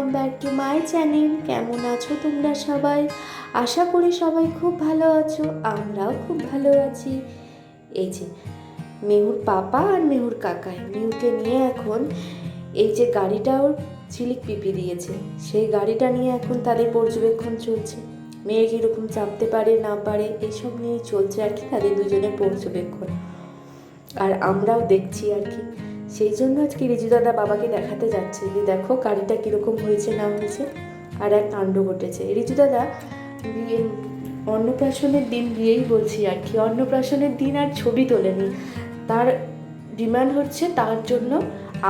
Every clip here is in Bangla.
Welcome back to my channel. কেমন আছো তোমরা সবাই? আশা করি সবাই খুব ভালো আছো, আমরাও খুব ভালো আছি। এই যে, মেহুর পাপা আর মেহুর কাকাই মেহুকে নিয়ে এখন এই যে গাড়িটা ওর ঝিলিক পিপি দিয়েছে, সেই গাড়িটা নিয়ে এখন তাদের পর্যবেক্ষণ চলছে। মেয়ে কীরকম চাপতে পারে, না পারে, এইসব নিয়েই চলছে আর কি তাদের দুজনের পর্যবেক্ষণ। আর আমরাও দেখছি আর কি। সেই জন্য আজকে রিজু দাদা বাবাকে দেখাতে যাচ্ছে যে দেখো গাড়িটা কীরকম হয়েছে, না হয়েছে, আর এক কাণ্ড ঘটেছে। রিজু দাদা অন্নপ্রাশনের দিন বিয়েই বলছি আর কি, অন্নপ্রাশনের দিন আর ছবি তোলেনি। তার ডিমান্ড হচ্ছে তার জন্য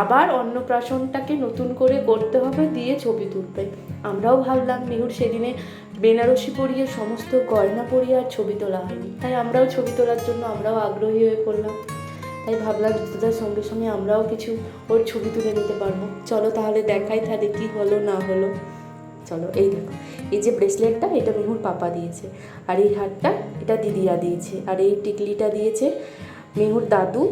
আবার অন্নপ্রাশনটাকে নতুন করে করতে হবে, দিয়ে ছবি তুলবে। আমরাও ভাবলাম, মেহুর সেদিনে বেনারসি পরিয়ে সমস্ত গয়না পরিয়ে আর ছবি তোলা হয়নি। তাই আমরাও ছবি তোলার জন্য আমরাও আগ্রহী হয়ে পড়লাম। তাই ভাবলাম দাদার সঙ্গে সঙ্গে আমরাও কিছু ওর ছবি তুলে নিতে পারব। চলো তাহলে দেখাই তাহলে কি হলো, না হলো। চলো, এই দেখো, এই যে ব্রেসলেটটা এটা মেহুর পাপা দিয়েছে। আর এই হারটা এটা দিদিরা দিয়েছে। আর এই টিকলিটা দিয়েছে মেহুর দাদু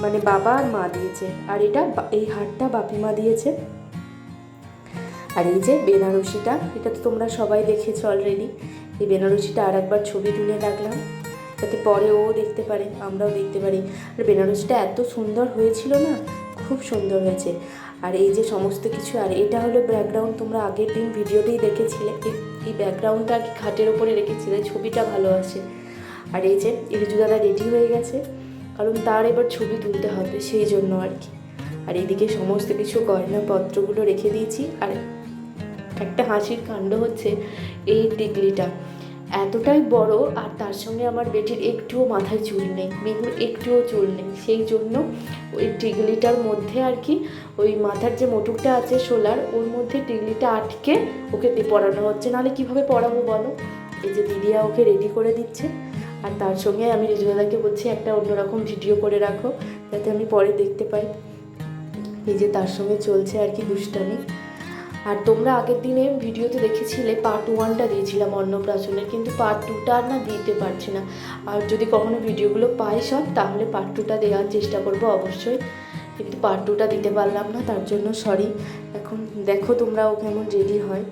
মানে বাবা আর মা দিয়েছে। আর এটা এই হারটা বাপিমা দিয়েছে। আর এই যে বেনারসিটা, এটা তো তোমরা সবাই দেখেছ অলরেডি এই বেনারসিটা আর একবার ছবি তুলে রাখলাম যাতে পরে ও দেখতে পারে, আমরাও দেখতে পারি। আর বেনারসিটা এত সুন্দর হয়েছিল না, খুব সুন্দর হয়েছে। আর এই যে সমস্ত কিছু, আর এটা হলো ব্যাকগ্রাউন্ড তোমরা আগের দিন ভিডিওতেই দেখেছিলে। এই- ব্যাকগ্রাউন্ডটা আর কি খাটের ওপরে রেখেছিলে, ছবিটা ভালো আসে আর এই যে রিজু দাদা রেডি হয়ে গেছে, কারণ তার এবার ছবি তুলতে হবে, সেই জন্য আর কি। আর এইদিকে সমস্ত কিছু গয়নাপত্রগুলো রেখে দিয়েছি, আর একটা হাসির কাণ্ড হচ্ছে এই টিকলিটা। এতটাই বড় আর তার সঙ্গে আমার বেটির একটুও মাথায় চুল নেই মেহুর একটুও চুল নেই। সেই জন্য ওই টিকলিটার মধ্যে আর কি, ওই মাথার যে মোটুকটা আছে সোলার ওর মধ্যে টিকলিটা আটকে ওকে পরানো হচ্ছে। নাহলে কীভাবে পড়াবো বলো? এই যে দিদিয়া ওকে রেডি করে দিচ্ছে। আর তার সঙ্গে আমি রিজুদাদাকে বলছি, একটা অন্যরকম ভিডিও করে রাখো, যাতে আমি পরে দেখতে পাই। এই যে তার সঙ্গে চলছে আর কি দুষ্টামি। আর তোমরা আগের দিনে ভিডিওতে দেখেছিলে পার্ট ওয়ানটা দিয়েছিলাম অন্নপ্রাশনের, কিন্তু পার্ট টুটা আর না দিতে পারছি না। আর যদি কখনো ভিডিওগুলো পাই সব, তাহলে পার্ট টুটা দেওয়ার চেষ্টা করব অবশ্যই। কিন্তু পার্ট টুটা দিতে পারলাম না, তার জন্য সরি এখন দেখো তোমরা ও কেমন রেডি হয়।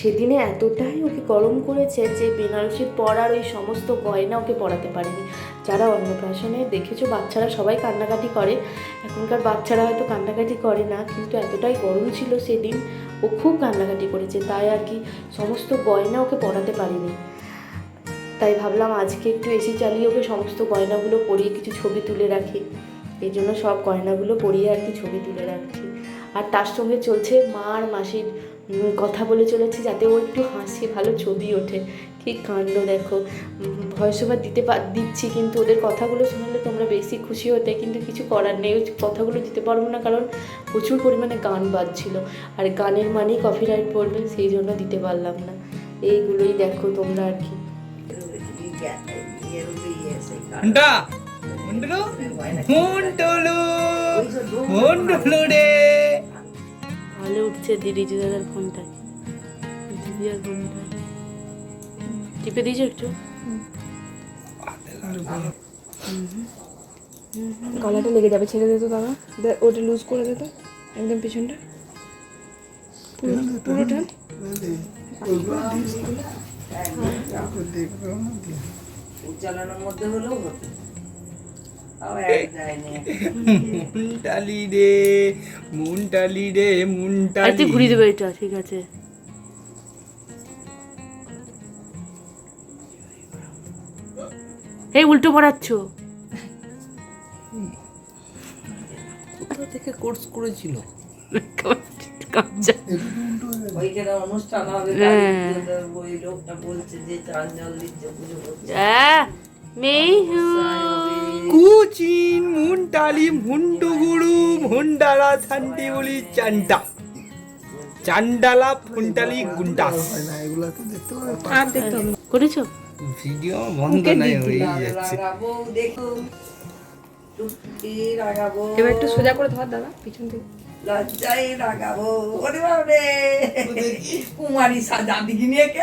সেদিনে এতটাই ওকে গরম করেছে যে বেনারসির পরার ওই সমস্ত গয়না ওকে পরাতে পারেনি। যারা অন্নপ্রাশনে দেখেছ, বাচ্চারা সবাই কান্নাকাটি করে। এখনকার বাচ্চারা হয়তো কান্নাকাটি করে না, কিন্তু এতটাই গরম ছিল সেদিন, ও খুব কান্নাকাটি করেছে। তাই আর কি সমস্ত গয়না ওকে পরাতে পারিনি। তাই ভাবলাম আজকে একটু এসি চালিয়ে ওকে সমস্ত গয়নাগুলো পরিয়ে কিছু ছবি তুলে রাখি। এই জন্য সব গয়নাগুলো পরিয়ে আর কি ছবি তুলে রাখছি। আর তার সঙ্গে চলছে মা আর মাসির কথা বলে চলেছি যাতে ও একটু হাসি ভালো ছবি ওঠে। ঠিক কাণ্ড দেখো। ভয়েস ওভার দিতে দিচ্ছি কিন্তু ওদের কথাগুলো শুনলে তোমরা বেশি খুশি হতে কিন্তু কিছু করার নেই। ওই কথাগুলো দিতে পারব না কারণ প্রচুর পরিমাণে গান বাজছিল। আর গানের মানেই কপিরাইট পড়বে সেই জন্য দিতে পারলাম না। এইগুলোই দেখো তোমরা আর কি। রে ভালো উঠছে দিদি দাদার ফোনটা দিদি আর ফোনটা টিপে দিয়েছ একটু? গলাটা লেগে যাবে ছেড়ে দে তো দাদা। ওটা লুজ করে দে তো একদম পিছনটা। পুরো পুরো মধ্যে হলেও মুন্টালি রে মুন্টালি রে আর তুই ঘুরিয়ে দেবে এটা ঠিক আছে। এই উল্টো পড়াচ্ছ। কোথা থেকে কোর্স করেছিল? অনুষ্ঠান হবে হ্যাঁ। ওই লোকটা বলছে যে চাল জল দিচ্ছে পুজো করছে। কুচিন শান্তি বলি চান্ডা চান্ডালা ফুন্টালি গুন্ডাস করেছ? ভিডিও বন্ধ নাই হয়ে যাচ্ছে। রাগাবো দেখো টুকটি রাগাবো এবার একটু সোজা করে ধর দাদা পিছন থেকে। লজ্জায় রাগাবো। ওরে বাবরে কুমারী সাজা দিকে নিয়ে কে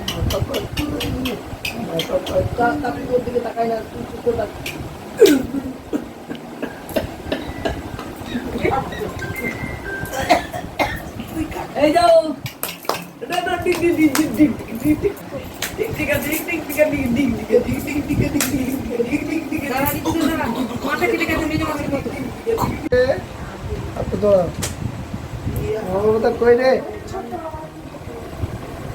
দিকে তাকাই না তুই চুপ করে এই যাও কই রে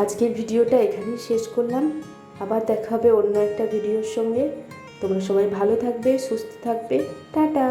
আজকের ভিডিওটা এখানেই শেষ করলাম। আবার দেখা হবে অন্য একটা ভিডিওর সঙ্গে। তোমরা সবাই ভালো থাকবে, সুস্থ থাকবে। টাটা!